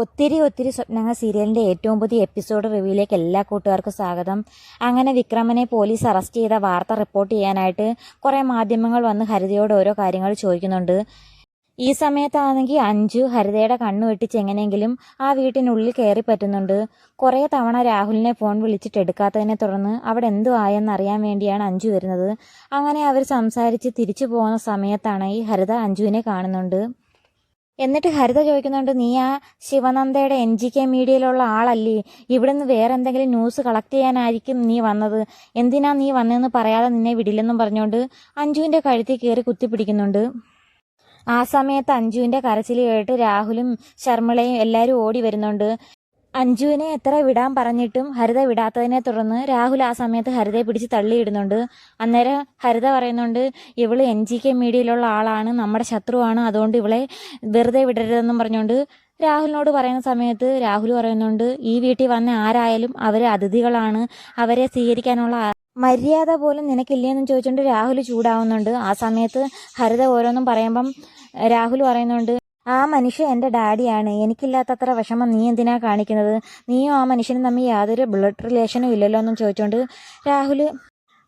ഒത്തിരി ഒത്തിരി സ്വപ്നങ്ങൾ സീരിയലിന്റെ ഏറ്റവും പുതിയ എപ്പിസോഡ് റിവ്യൂയിലേക്ക് എല്ലാ കൂട്ടുകാർക്കും സ്വാഗതം. അങ്ങനെ വിക്രമനെ പോലീസ് അറസ്റ്റ് ചെയ്ത വാർത്ത റിപ്പോർട്ട് ചെയ്യാനായിട്ട് കുറേ മാധ്യമങ്ങൾ വന്ന് ഹരിതയോട് ഓരോ കാര്യങ്ങൾ ചോദിക്കുന്നുണ്ട്. ഈ സമയത്താണെങ്കിൽ അഞ്ജു ഹരിതയുടെ കണ്ണ് വെട്ടിച്ച് എങ്ങനെയെങ്കിലും ആ വീട്ടിനുള്ളിൽ കയറി പറ്റുന്നുണ്ട്. കുറേ തവണ രാഹുലിനെ ഫോൺ വിളിച്ചിട്ട് എടുക്കാത്തതിനെ തുടർന്ന് അവിടെ എന്തു ആയെന്ന് അറിയാൻ വേണ്ടിയാണ് അഞ്ജു വരുന്നത്. അങ്ങനെ അവർ സംസാരിച്ച് തിരിച്ചു പോകുന്ന സമയത്താണ് ഈ ഹരിത അഞ്ജുവിനെ കാണുന്നുണ്ട്. എന്നിട്ട് ഹരിത ചോദിക്കുന്നുണ്ട് നീ ആ ശിവനന്ദയുടെ എൻ ജി കെ മീഡിയയിലുള്ള ആളല്ലേ? ഇവിടുന്ന് വേറെ എന്തെങ്കിലും ന്യൂസ് കളക്ട് ചെയ്യാനായിരിക്കും നീ വന്നത്. എന്തിനാ നീ വന്നതെന്ന് പറയാതെ നിന്നെ വിടില്ലെന്നും പറഞ്ഞുകൊണ്ട് അഞ്ജുവിന്റെ കഴുത്തിൽ കയറി കുത്തിപ്പിടിക്കുന്നുണ്ട്. ആ സമയത്ത് അഞ്ജുവിന്റെ കരച്ചിൽ കേട്ട് രാഹുലും ശർമ്മിളയും എല്ലാവരും ഓടി വരുന്നുണ്ട്. അഞ്ജുവിനെ എത്ര വിടാൻ പറഞ്ഞിട്ടും ഹരിത വിടാത്തതിനെ തുടർന്ന് രാഹുൽ ആ സമയത്ത് ഹരിതയെ പിടിച്ച് തള്ളിയിടുന്നുണ്ട്. അന്നേരം ഹരിത പറയുന്നുണ്ട് ഇവൾ എൻ ജി കെ മീഡിയയിലുള്ള ആളാണ് നമ്മുടെ ശത്രുവാണ് അതുകൊണ്ട് ഇവളെ വെറുതെ വിടരുതെന്നും പറഞ്ഞുകൊണ്ട് രാഹുലിനോട് പറയുന്ന സമയത്ത് രാഹുൽ പറയുന്നുണ്ട് ഈ വീട്ടിൽ വന്ന ആരായാലും അവർ അതിഥികളാണ് അവരെ സ്വീകരിക്കാനുള്ള മര്യാദ പോലും നിനക്കില്ലേന്നും ചോദിച്ചുകൊണ്ട് രാഹുൽ ചൂടാവുന്നുണ്ട്. ആ സമയത്ത് ഹരിത ഓരോന്നും പറയുമ്പം രാഹുൽ പറയുന്നുണ്ട് ആ മനുഷ്യൻ എന്റെ ഡാഡിയാണ്. എനിക്കില്ലാത്തത്ര വിഷമം നീ എന്തിനാ കാണിക്കുന്നത്? നീയും ആ മനുഷ്യനും തമ്മിൽ യാതൊരു ബ്ലഡ് റിലേഷനും ഇല്ലല്ലോ എന്നും ചോദിച്ചുകൊണ്ട് രാഹുൽ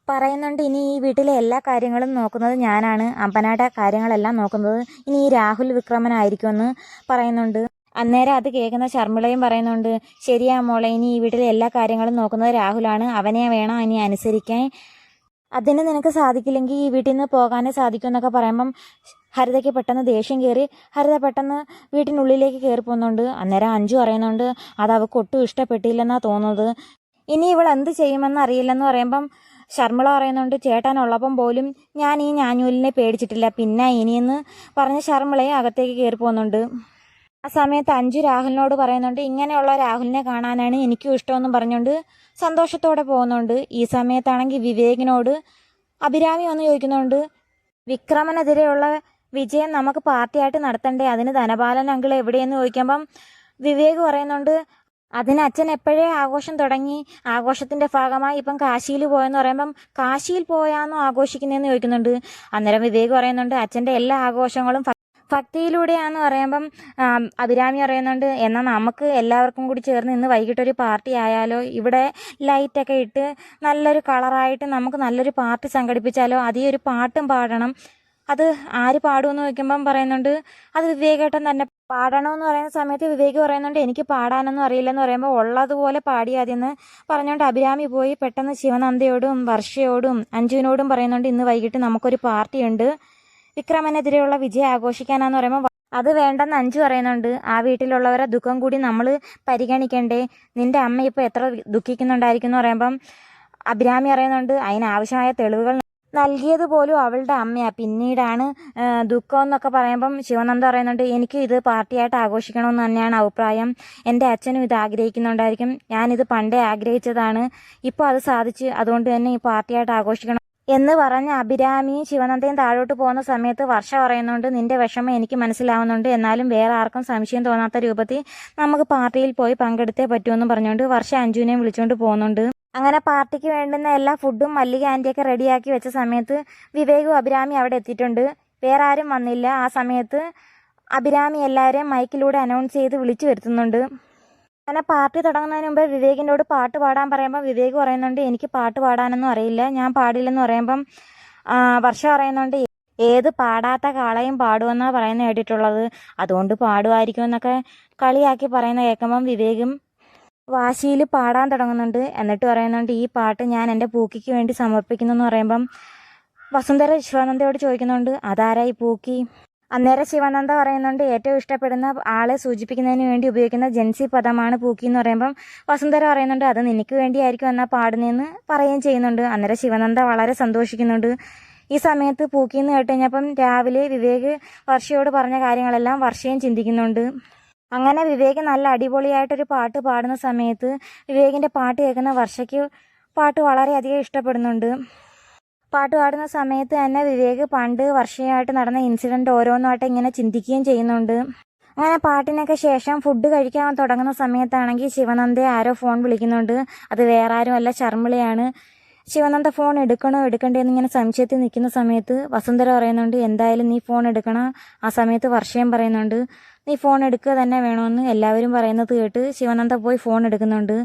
പറയുന്നുണ്ട് ഇനി ഈ വീട്ടിലെ എല്ലാ കാര്യങ്ങളും നോക്കുന്നത് ഞാനാണ്. അമ്പനാട്ട കാര്യങ്ങളെല്ലാം നോക്കുന്നത് ഇനി ഈ രാഹുൽ വിക്രമനായിരിക്കുമെന്ന് പറയുന്നുണ്ട്. അന്നേരം അത് കേൾക്കുന്ന ശർമ്മിളയും പറയുന്നുണ്ട് ശരിയാ മോളെ ഇനി ഈ വീട്ടിലെ എല്ലാ കാര്യങ്ങളും നോക്കുന്നത് രാഹുലാണ്. അവനെ വേണം ഇനി അനുസരിക്കാൻ അതിന് നിനക്ക് സാധിക്കില്ലെങ്കിൽ ഈ വീട്ടിൽ നിന്ന് പോകാനേ സാധിക്കും എന്നൊക്കെ പറയുമ്പം ഹരിതയ്ക്ക് പെട്ടെന്ന് ദേഷ്യം കയറി ഹരിത പെട്ടെന്ന് വീട്ടിനുള്ളിലേക്ക് കയറി പോകുന്നുണ്ട് അന്നേരം അഞ്ചു പറയുന്നുണ്ട് അത് അവൾക്ക് ഒട്ടും ഇഷ്ടപ്പെട്ടില്ലെന്നാ തോന്നുന്നത്. ഇനി ഇവൾ എന്ത് ചെയ്യുമെന്ന് അറിയില്ലെന്ന് പറയുമ്പം ശർമ്മിള പറയുന്നുണ്ട് ചേട്ടനുള്ളപ്പം പോലും ഞാൻ ഈ ഞാഞ്ഞൂലിനെ പേടിച്ചിട്ടില്ല. പിന്നെ ഇനിയെന്ന് പറഞ്ഞ് ശർമ്മിളയും അകത്തേക്ക് കയറി പോകുന്നുണ്ട് ആ സമയത്ത് അഞ്ചു രാഹുലിനോട് പറയുന്നുണ്ട് ഇങ്ങനെയുള്ള രാഹുലിനെ കാണാനാണ് എനിക്കും ഇഷ്ടമെന്നും പറഞ്ഞുകൊണ്ട് സന്തോഷത്തോടെ പോകുന്നുണ്ട്. ഈ സമയത്താണെങ്കിൽ വിവേകിനോട് അഭിരാമി വന്ന് ചോദിക്കുന്നുണ്ട് വിക്രമനെതിരെയുള്ള വിജയം നമുക്ക് പാർട്ടിയായിട്ട് നടത്തണ്ടേ? അതിന് ധനപാലൻ അങ്കിൾ എവിടെയെന്ന് ചോദിക്കുമ്പം വിവേക് പറയുന്നുണ്ട് അതിന് അച്ഛൻ എപ്പോഴേ ആഘോഷം തുടങ്ങി? ആഘോഷത്തിന്റെ ഭാഗമായി ഇപ്പം കാശിയിൽ പോയെന്ന് പറയുമ്പം കാശിയിൽ പോയാന്നോ ആഘോഷിക്കുന്നതെന്ന് ചോദിക്കുന്നുണ്ട്. അന്നേരം വിവേക് പറയുന്നുണ്ട് അച്ഛന്റെ എല്ലാ ആഘോഷങ്ങളും ഭക്തിയിലൂടെയാന്ന് പറയുമ്പം അഭിരാമി പറയുന്നുണ്ട് എന്നാൽ നമുക്ക് എല്ലാവർക്കും കൂടി ചേർന്ന് ഇന്ന് വൈകിട്ടൊരു പാർട്ടി ആയാലോ? ഇവിടെ ലൈറ്റൊക്കെ ഇട്ട് നല്ലൊരു കളറായിട്ട് നമുക്ക് നല്ലൊരു പാർട്ടി സംഘടിപ്പിച്ചാലോ? അതീ ഒരു പാട്ടും പാടണം. അത് ആര് പാടുമെന്ന് ചോദിക്കുമ്പം പറയുന്നുണ്ട് അത് വിവേകേട്ടൻ തന്നെ പാടണമെന്ന് പറയുന്ന സമയത്ത് വിവേക് പറയുന്നുണ്ട് എനിക്ക് പാടാനൊന്നും അറിയില്ലെന്ന് പറയുമ്പോൾ ഉള്ളതുപോലെ പാടിയാതെന്ന് പറഞ്ഞുകൊണ്ട് അഭിരാമി പോയി പെട്ടെന്ന് ശിവനന്ദയോടും വർഷയോടും അഞ്ജുവിനോടും പറയുന്നുണ്ട് ഇന്ന് വൈകിട്ട് നമുക്കൊരു പാർട്ടിയുണ്ട്. വിക്രമനെതിരെയുള്ള വിജയം ആഘോഷിക്കാനാന്ന് പറയുമ്പോൾ അത് വേണ്ടെന്ന് അഞ്ചു പറയുന്നുണ്ട്. ആ വീട്ടിലുള്ളവരെ ദുഃഖം കൂടി നമ്മൾ പരിഗണിക്കണ്ടേ? നിന്റെ അമ്മ ഇപ്പോൾ എത്ര ദുഃഖിക്കുന്നുണ്ടായിരിക്കും എന്ന് പറയുമ്പം അഭിരാമി പറയുന്നുണ്ട് അതിനാവശ്യമായ തെളിവുകൾ നൽകിയത് പോലും അവളുടെ അമ്മയാ. പിന്നീടാണ് ദുഃഖം എന്നൊക്കെ പറയുമ്പം ശിവനന്ദ പറയുന്നുണ്ട് എനിക്ക് ഇത് പാർട്ടിയായിട്ട് ആഘോഷിക്കണമെന്ന് തന്നെയാണ് അഭിപ്രായം. എന്റെ അച്ഛനും ഇത് ആഗ്രഹിക്കുന്നുണ്ടായിരിക്കും. ഞാനിത് പണ്ടേ ആഗ്രഹിച്ചതാണ്. ഇപ്പോൾ അത് സാധിച്ച് അതുകൊണ്ട് തന്നെ ഈ പാർട്ടിയായിട്ട് ആഘോഷിക്കണം. എന്ന് പറഞ്ഞ് അഭിരാമിയും ശിവനന്ദയും താഴോട്ട് പോകുന്ന സമയത്ത് വർഷ പറയുന്നുണ്ട് നിന്റെ വിഷമം എനിക്ക് മനസ്സിലാവുന്നുണ്ട്. എന്നാലും വേറെ ആർക്കും സംശയം തോന്നാത്ത രൂപത്തിൽ നമുക്ക് പാർട്ടിയിൽ പോയി പങ്കെടുത്തേ പറ്റുമെന്ന് പറഞ്ഞുകൊണ്ട് വർഷ അഞ്ജുവിനെയും വിളിച്ചുകൊണ്ട് പോകുന്നുണ്ട്. അങ്ങനെ പാർട്ടിക്ക് വേണ്ടുന്ന എല്ലാ ഫുഡും മല്ലിക ആന്റിയൊക്കെ റെഡിയാക്കി വെച്ച സമയത്ത് വിവേകും അഭിരാമി അവിടെ എത്തിയിട്ടുണ്ട്. വേറെ ആരും വന്നില്ല. ആ സമയത്ത് അഭിരാമി എല്ലാവരെയും മൈക്കിലൂടെ അനൗൺസ് ചെയ്ത് വിളിച്ചു വരുത്തുന്നുണ്ട്. അങ്ങനെ പാർട്ടി തുടങ്ങുന്നതിന് മുമ്പ് വിവേകിനോട് പാട്ട് പാടാൻ പറയുമ്പോൾ വിവേക് പറയുന്നുണ്ട് എനിക്ക് പാട്ട് പാടാനൊന്നും അറിയില്ല. ഞാൻ പാടില്ലെന്ന് പറയുമ്പം വർഷ പറയുന്നുണ്ട് ഏത് പാടാത്ത കാളയും പാടുമെന്നാണ് പറയുന്നത് കേട്ടിട്ടുള്ളത്. അതുകൊണ്ട് പാടുമായിരിക്കും എന്നൊക്കെ കളിയാക്കി പറയുന്ന കേൾക്കുമ്പം വിവേകും വാശിയിൽ പാടാൻ തുടങ്ങുന്നുണ്ട്. എന്നിട്ട് പറയുന്നുണ്ട് ഈ പാട്ട് ഞാൻ എന്റെ പൂക്കിക്ക് വേണ്ടി സമർപ്പിക്കുന്നു എന്ന് പറയുമ്പം വസുന്ധര വിശ്വാനന്ദയോട് ചോദിക്കുന്നുണ്ട് അതാരായി പൂക്കി? അന്നേരം ശിവാനന്ദ പറയുന്നുണ്ട് ഏറ്റവും ഇഷ്ടപ്പെടുന്ന ആളെ സൂചിപ്പിക്കുന്നതിന് വേണ്ടി ഉപയോഗിക്കുന്ന ജെൻസി പദമാണ് പൂക്കി എന്ന് പറയുമ്പം വസുന്ധര പറയുന്നുണ്ട് അത് നിനക്ക് വേണ്ടിയായിരിക്കും എന്നാ പാടുന്നതെന്ന് പറയുകയും ചെയ്യുന്നുണ്ട്. അന്നേരം ശിവാനന്ദ വളരെ സന്തോഷിക്കുന്നുണ്ട്. ഈ സമയത്ത് പൂക്കി എന്ന് കേട്ട് കഴിഞ്ഞപ്പം രാവിലെ വിവേക് വർഷയോട് പറഞ്ഞ കാര്യങ്ങളെല്ലാം വർഷയും ചിന്തിക്കുന്നുണ്ട്. അങ്ങനെ വിവേക് നല്ല അടിപൊളിയായിട്ടൊരു പാട്ട് പാടുന്ന സമയത്ത് വിവേകിന്റെ പാട്ട് കേൾക്കുന്ന വർഷയ്ക്ക് പാട്ട് വളരെയധികം ഇഷ്ടപ്പെടുന്നുണ്ട്. പാട്ട് പാടുന്ന സമയത്ത് തന്നെ വിവേക് പണ്ട് വർഷമായിട്ട് നടന്ന ഇൻസിഡന്റ് ഓരോന്നായിട്ട് ഇങ്ങനെ ചിന്തിക്കുകയും ചെയ്യുന്നുണ്ട്. അങ്ങനെ പാട്ടിനൊക്കെ ശേഷം ഫുഡ് കഴിക്കാൻ തുടങ്ങുന്ന സമയത്താണെങ്കിൽ ശിവനന്ദയെ ആരോ ഫോൺ വിളിക്കുന്നുണ്ട്. അത് വേറെ ആരും അല്ല ശർമ്മിളയാണ്. ശിവനന്ദ ഫോൺ എടുക്കണോ എടുക്കണ്ടേ എന്നിങ്ങനെ സംശയത്തിൽ നിൽക്കുന്ന സമയത്ത് വസുന്ധര പറയുന്നുണ്ട് എന്തായാലും നീ ഫോൺ എടുക്കണം. ആ സമയത്ത് വർഷയും പറയുന്നുണ്ട് നീ ഫോൺ എടുക്കുക തന്നെ വേണമെന്ന്. എല്ലാവരും പറയുന്നത് കേട്ട് ശിവനന്ദ പോയി ഫോൺ എടുക്കുന്നുണ്ട്.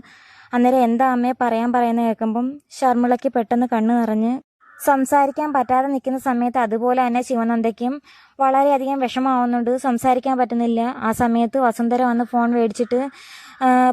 അന്നേരം എന്താ അമ്മയെ പറയാൻ പറയുന്നത് കേൾക്കുമ്പം ഷർമിളയ്ക്ക് പെട്ടെന്ന് കണ്ണ് നിറഞ്ഞ് സംസാരിക്കാൻ പറ്റാതെ നിൽക്കുന്ന സമയത്ത് അതുപോലെ തന്നെ ശിവനന്ദയ്ക്കും വളരെയധികം വിഷമാവുന്നുണ്ട് സംസാരിക്കാൻ പറ്റുന്നില്ല. ആ സമയത്ത് വസുന്ധര വന്ന് ഫോൺ മേടിച്ചിട്ട്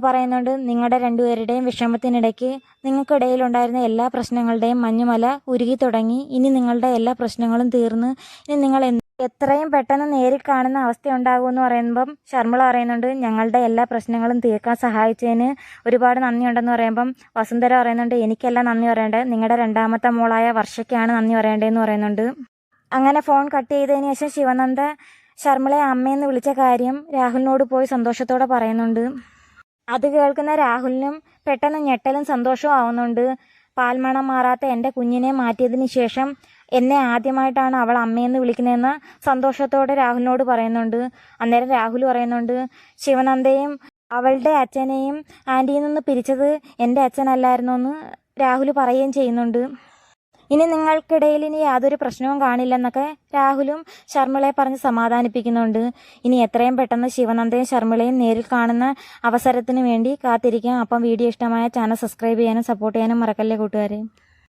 പറയുന്നുണ്ട് നിങ്ങളുടെ രണ്ടുപേരുടെയും വിഷമത്തിനിടയ്ക്ക് നിങ്ങൾക്കിടയിലുണ്ടായിരുന്ന എല്ലാ പ്രശ്നങ്ങളുടെയും മഞ്ഞുമല ഉരുകി തുടങ്ങി. ഇനി നിങ്ങളുടെ എല്ലാ പ്രശ്നങ്ങളും തീർന്ന് ഇനി നിങ്ങൾ എത്രയും പെട്ടെന്ന് നേരിൽ കാണുന്ന അവസ്ഥ ഉണ്ടാകുമെന്ന് പറയുമ്പം ശർമ്മള പറയുന്നുണ്ട് ഞങ്ങളുടെ എല്ലാ പ്രശ്നങ്ങളും തീർക്കാൻ സഹായിച്ചതിന് ഒരുപാട് നന്ദിയുണ്ടെന്ന് പറയുമ്പം വസുന്ധര പറയുന്നുണ്ട് എനിക്കല്ല നന്ദി പറയേണ്ടത് നിങ്ങളുടെ രണ്ടാമത്തെ മോളായ വർഷയ്ക്കാണ് നന്ദി പറയേണ്ടതെന്ന് പറയുന്നുണ്ട്. അങ്ങനെ ഫോൺ കട്ട് ചെയ്തതിന് ശേഷം ശിവനന്ദ ശർമ്മളെ അമ്മയെന്ന് വിളിച്ച കാര്യം രാഹുലിനോട് പോയി സന്തോഷത്തോടെ പറയുന്നുണ്ട്. അത് കേൾക്കുന്ന രാഹുലിനും പെട്ടെന്ന് ഞെട്ടലും സന്തോഷവും ആവുന്നുണ്ട്. പാൽമണം മാറാത്ത എന്റെ കുഞ്ഞിനെ മാറ്റിയതിന് ശേഷം എന്നെ ആദ്യമായിട്ടാണ് അവൾ അമ്മയെന്ന് വിളിക്കുന്നതെന്ന് സന്തോഷത്തോടെ രാഹുലിനോട് പറയുന്നുണ്ട്. അന്നേരം രാഹുൽ പറയുന്നുണ്ട് ശിവനന്ദയും അവളുടെ അച്ഛനെയും ആന്റിയിൽ നിന്ന് പിരിച്ചത് എന്റെ അച്ഛനല്ലായിരുന്നു എന്ന് രാഹുൽ പറയുകയും ചെയ്യുന്നുണ്ട്. ഇനി നിങ്ങൾക്കിടയിൽ ഇനി യാതൊരു പ്രശ്നവും കാണില്ലെന്നൊക്കെ രാഹുലും ശർമ്മിളയെ പറഞ്ഞ് സമാധാനിപ്പിക്കുന്നുണ്ട്. ഇനി എത്രയും പെട്ടെന്ന് ശിവനന്ദയും ശർമ്മിളയും നേരിൽ കാണുന്ന അവസരത്തിന് വേണ്ടി കാത്തിരിക്കാം. അപ്പം വീഡിയോ ഇഷ്ടമായ ചാനൽ സബ്സ്ക്രൈബ് ചെയ്യാനും സപ്പോർട്ട് ചെയ്യാനും മറക്കല്ലേ കൂട്ടുകാരെ.